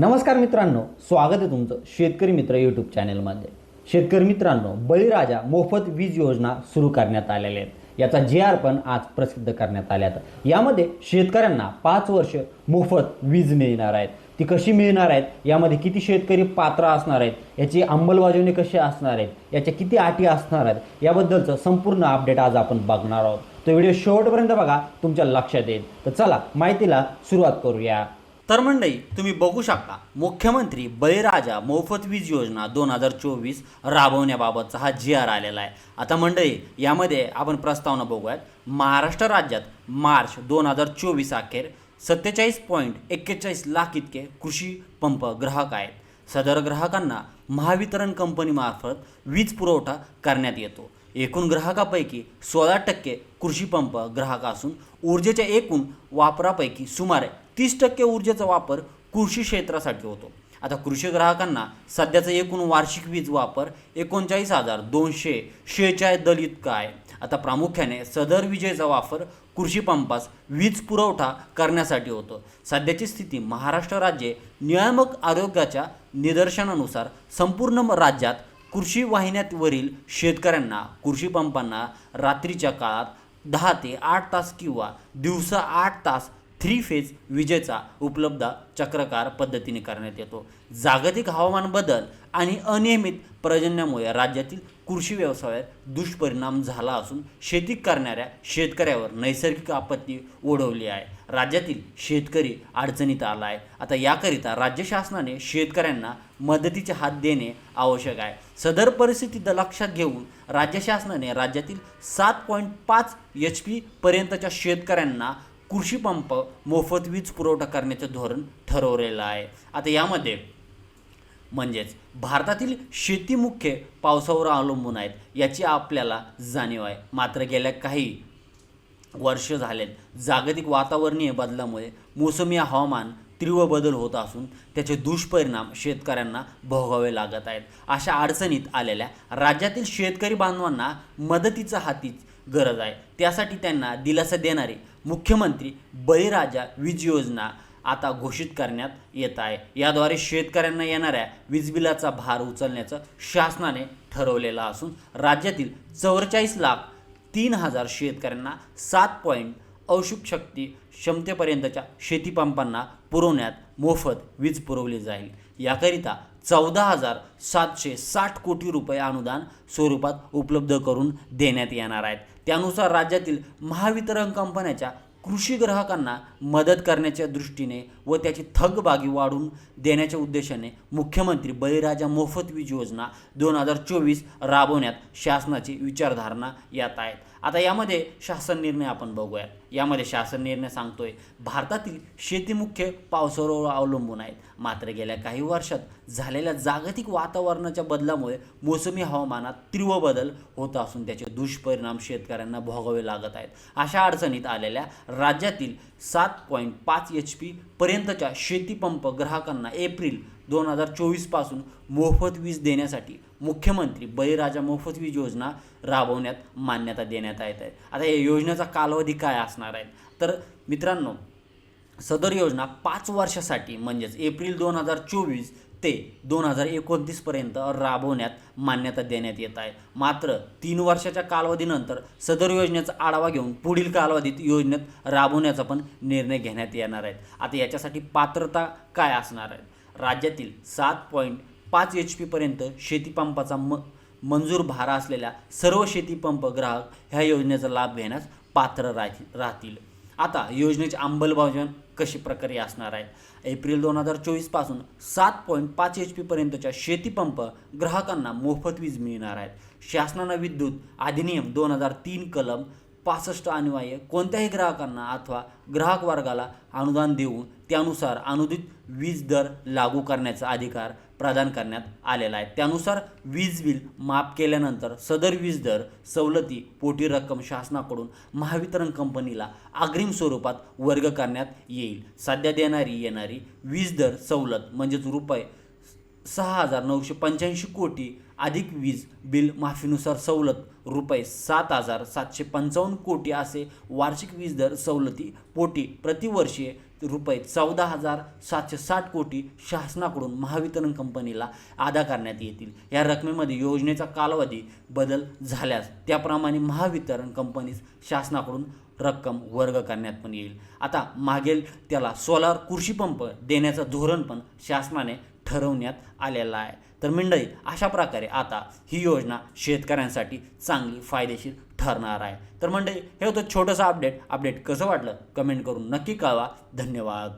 नमस्कार मित्रांनो स्वागत आहे तुमचं शेतकरी मित्र यूट्यूब चॅनलमध्ये शेतकरी मित्रांनो बळीराजा मोफत वीज योजना सुरू करण्यात आलेल्या आहेत. याचा जी आर पण आज प्रसिद्ध करण्यात आल्यात यामध्ये शेतकऱ्यांना पाच वर्ष मोफत वीज मिळणार आहेत. ती कशी मिळणार आहेत? यामध्ये किती शेतकरी पात्र असणार आहेत? याची अंमलबजावणी कशी असणार आहेत? याच्या किती अटी असणार आहेत? याबद्दलचं संपूर्ण अपडेट आज आपण बघणार आहोत. तो व्हिडिओ शेवटपर्यंत बघा तुमच्या लक्षात येईल. तर चला माहितीला सुरुवात करूया. तर मंडळी तुम्ही बघू शकता मुख्यमंत्री बळीराजा मोफत वीज योजना दोन हजार चोवीस राबवण्याबाबतचा हा जी आर आलेला आहे. आता मंडळी यामध्ये आपण प्रस्तावना बघूयात. महाराष्ट्र राज्यात मार्च दोन हजार चोवीस अखेर सत्तेचाळीस पॉईंट एक्केचाळीस लाख इतके कृषी पंप ग्राहक आहेत. सदर ग्राहकांना महावितरण कंपनीमार्फत वीज पुरवठा करण्यात येतो. एकूण ग्राहकापैकी सोळा टक्के कृषी पंप ग्राहक असून ऊर्जेच्या एकूण वापरापैकी सुमारे तीस टक्के ऊर्जेचा वापर कृषी क्षेत्रासाठी होतो. आता कृषी ग्राहकांना सध्याचा एकूण वार्षिक वीज वापर एकोणचाळीस हजार दोनशे शेहेचाळीस दल इतका आहे आता प्रामुख्याने सदर विजेचा वापर कृषी पंपास वीज पुरवठा करण्यासाठी होतो. सध्याची स्थिती महाराष्ट्र राज्य नियामक आरोग्याच्या निदर्शनानुसार संपूर्ण राज्यात कृषी वाहिन्यावरील शेतकऱ्यांना कृषी पंपांना रात्रीच्या काळात दहा ते आठ तास किंवा दिवसा आठ तास थ्री फेज विजेचा उपलब्ध चक्रकार पद्धतीने करण्यात येतो. जागतिक हवामान बदल आणि अनियमित पर्जन्यामुळे राज्यातील कृषी व्यवसायावर दुष्परिणाम झाला असून शेती करणाऱ्या शेतकऱ्यावर नैसर्गिक आपत्ती ओढवली आहे. राज्यातील शेतकरी अडचणीत आला आहे आता याकरिता राज्य शासनाने शेतकऱ्यांना मदतीचे हात देणे आवश्यक आहे. सदर परिस्थिती लक्षात घेऊन राज्य शासनाने राज्यातील सात पॉईंट पाच एच पी पर्यंतच्या शेतकऱ्यांना कृषीपंप मोफत वीज पुरवठा करण्याचं धोरण ठरवलेलं आहे. आता यामध्ये म्हणजेच भारतातील शेती मुख्य पावसावर अवलंबून आहेत याची आपल्याला जाणीव आहे. मात्र गेल्या काही वर्ष झालेत जागतिक वातावरणीय बदलामुळे मोसमी हवामान तीव्र बदल होत असून त्याचे दुष्परिणाम शेतकऱ्यांना भोगावे लागत आहेत. अशा अडचणीत आलेल्या राज्यातील शेतकरी बांधवांना मदतीचा हातीच गरज आहे. त्यासाठी त्यांना दिलासा देणारी मुख्यमंत्री बळीराजा वीज योजना आता घोषित करण्यात येत आहे. याद्वारे शेतकऱ्यांना येणाऱ्या वीज बिलाचा भार उचलण्याचं शासनाने ठरवलेलं असून राज्यातील चौवेचाळीस लाख तीन हजार शेतकऱ्यांना सात पॉईंट औषुक शक्ती क्षमतेपर्यंतच्या शेतीपंपांना पुरवण्यात मोफत वीज पुरवली जाईल. याकरिता चौदा हजार सातशे साठ कोटी रुपये अनुदान स्वरूपात उपलब्ध करून देण्यात येणार आहेत. त्यानुसार राज्यातील महावितरण कंपन्याच्या कृषी ग्राहकांना मदत करण्याच्या दृष्टीने व त्याची थकबागी वाढवून देण्याच्या उद्देशाने मुख्यमंत्री बळीराजा मोफत वीज योजना दोन हजार चोवीस राबवण्यात शासनाची विचारधारणा येत आहेत आता यामध्ये शासन निर्णय आपण बघूया. यामध्ये शासन निर्णय सांगतोय भारतातील शेती मुख्य पावसावर अवलंबून आहेत. मात्र गेल्या काही वर्षात झालेल्या जागतिक वातावरणाच्या बदलामुळे मोसमी हवामानात तीव्र बदल होत असून त्याचे दुष्परिणाम शेतकऱ्यांना भोगावे लागत आहेत. अशा अडचणीत आलेल्या राज्यातील सात पॉईंट पाच एच पी पर्यंतच्या शेतीपंप ग्राहकांना एप्रिल दोन हजार चोवीसपासून मोफत वीज देण्यासाठी मुख्यमंत्री बळीराजा मोफत वीज योजना राबवण्यात मान्यता देण्यात येत आहे. आता या योजनेचा कालावधी काय असणार आहे? तर मित्रांनो सदर योजना पाच वर्षासाठी म्हणजेच एप्रिल दोन हजार चोवीस ते दोन हजार एकोणतीसपर्यंत राबवण्यात मान्यता देण्यात येत आहे. मात्र तीन वर्षाच्या कालावधीनंतर सदर योजनेचा आढावा घेऊन पुढील कालावधीत योजनेत राबवण्याचा पण निर्णय घेण्यात येणार आहेत आता याच्यासाठी पात्रता काय असणार आहे? राज्यातील सात पॉईंट पाच एच पीपर्यंत शेतीपंपाचा म मंजूर भारा असलेल्या सर्व शेतीपंप ग्राहक ह्या योजनेचा लाभ घेण्यास पात्र राहतील राहतील. आता योजनेची अंमलबजावणी कशी प्रकारे असणार आहे? एप्रिल दोन हजार चोवीसपासून सात पॉईंट पाच एच पीपर्यंतच्या शेतीपंप ग्राहकांना मोफत वीज मिळणार आहेत. शासनानं विद्युत अधिनियम दोन हजार तीन कलम पासष्ट अन्वये कोणत्याही ग्राहकांना अथवा ग्राहक वर्गाला अनुदान देऊन त्यानुसार अनुदित वीज दर लागू करण्याचा अधिकार प्रदान करण्यात आलेला आहे. त्यानुसार वीज बिल माफ केल्यानंतर सदर वीज दर सवलती पोटी रक्कम शासनाकडून महावितरण कंपनीला अग्रिम स्वरूपात वर्ग करण्यात येईल. सध्या देणारी येणारी वीज दर सवलत म्हणजेच रुपये सहा हजार नऊशे पंच्याऐंशी कोटी अधिक वीज बिल माफीनुसार सवलत रुपये सात हजार सातशे पंचावन्न कोटी असे वार्षिक वीज दर सवलती पोटी प्रतिवर्षी रुपये चौदा हजार सातशे साठ कोटी शासनाकडून महावितरण कंपनीला अदा करण्यात येतील. या रकमेमध्ये योजनेचा कालावधी बदल झाल्यास त्याप्रमाणे महावितरण कंपनीस शासनाकडून रक्कम वर्ग करण्यात पण येईल. आता मागेल त्याला सोलार कृषीपंप देण्याचं धोरण पण शासनाने ठरवण्यात आलेला आहे. तर मंडळी अशा प्रकारे आता ही योजना शेतकऱ्यांसाठी चांगली फायदेशीर ठरणार आहे. तर मंडळी हे होतं छोटंसं अपडेट. अपडेट कसं वाटलं? कमेंट करून नक्की कळवा. धन्यवाद.